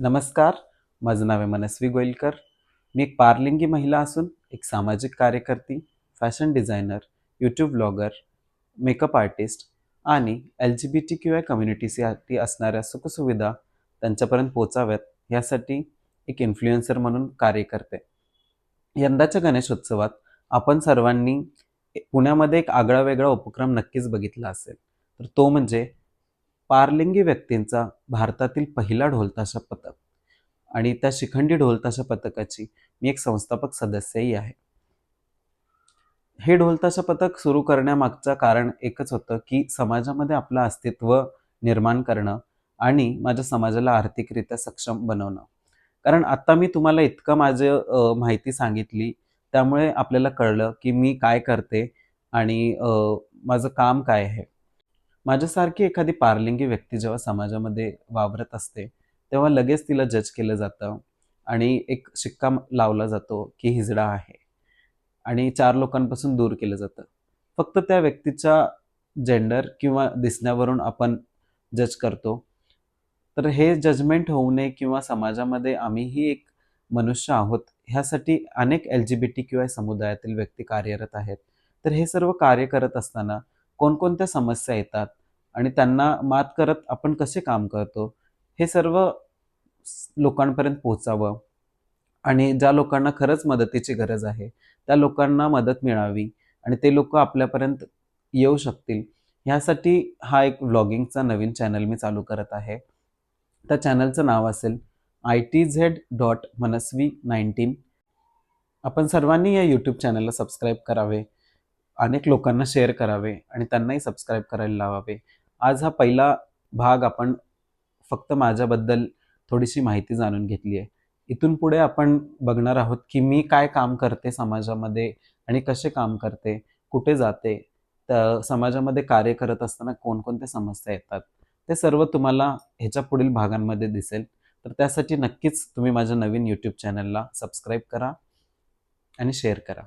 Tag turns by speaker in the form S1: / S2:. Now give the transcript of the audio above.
S1: नमस्कार माझं नाव आहे मनस्वी गोयलकर. मी एक पारलिंगी महिला असून एक सामाजिक कार्यकर्ती fashion designer YouTube blogger makeup artist आणि L G B T Q I कम्युनिटीसाठी असणाऱ्या सुखसुविधा त्यांच्यापर्यंत पोचाव्यात यासाठी एक इन्फ्लुएन्सर म्हणून कार्य करते. यंदाच्या गणेशोत्सवात आपण सर्वांनी पुण्यामध्ये एक आगळा वेगळा उपक्रम नक्कीच बघितला असेल. तर तो म्हणजे पारलिंगी व्यक्तींचा भारतातील पहिला ढोलताशा पथक आणि त्या शिखंडी ढोलताशा पथकाची मी एक संस्थापक सदस्यही आहे. हे ढोलताशा पथक सुरू करण्यामागचं कारण एकच होतं की समाजामध्ये आपलं अस्तित्व निर्माण करणं आणि माझ्या समाजाला आर्थिकरित्या सक्षम बनवणं. कारण आत्ता मी तुम्हाला इतकं माझं माहिती सांगितली त्यामुळे आपल्याला कळलं की मी काय करते आणि माझं काम काय आहे. माझ्यासारखी एखादी पारलिंगी व्यक्ती जेव्हा समाजामध्ये वावरत असते तेव्हा लगेच तिला जज केलं जातं आणि एक शिक्का लावला जातो की हिजडा आहे आणि चार लोकांपासून दूर केलं जातं. फक्त त्या व्यक्तीच्या जेंडर किंवा दिसण्यावरून आपण जज करतो. तर हे जजमेंट होऊ नये किंवा समाजामध्ये आम्हीही एक मनुष्य आहोत ह्यासाठी अनेक एल जी बी टी किंवा समुदायातील व्यक्ती कार्यरत आहेत. तर हे सर्व कार्य करत असताना कोणकोणत्या समस्या येतात? आणि त्यांना मात करत आपण कसे काम करतो हे सर्व लोकांपर्यंत पोचावं आणि ज्या लोकांना खरंच मदतीची गरज आहे त्या लोकांना मदत मिळावी आणि ते लोक आपल्यापर्यंत येऊ शकतील. ह्यासाठी हा एक व्लॉगिंगचा नवीन चॅनल मी चालू करत आहे. त्या चॅनलचं नाव असेल I T Z dot Manasvi nineteen आपण सर्वांनी या यूट्यूब चॅनलला सबस्क्राईब करावे अनेक लोकांना शेअर करावे आणि त्यांनाही सबस्क्राईब करायला लावावे. आज हा पहिला भाग आपण फक्त माझ्याबद्दल थोडीशी माहिती जाणून घेतली आहे. इथून पुढे आपण बघणार आहोत की मी काय काम करते समाजामध्ये आणि कसे काम करते कुठे जाते तर समाजामध्ये कार्य करत असताना कोणकोणत्या समस्या येतात ते सर्व तुम्हाला ह्याच्या पुढील भागांमध्ये दिसेल. तर त्यासाठी नक्कीच तुम्ही माझ्या नवीन यूट्यूब चॅनलला सबस्क्राईब करा आणि शेअर करा.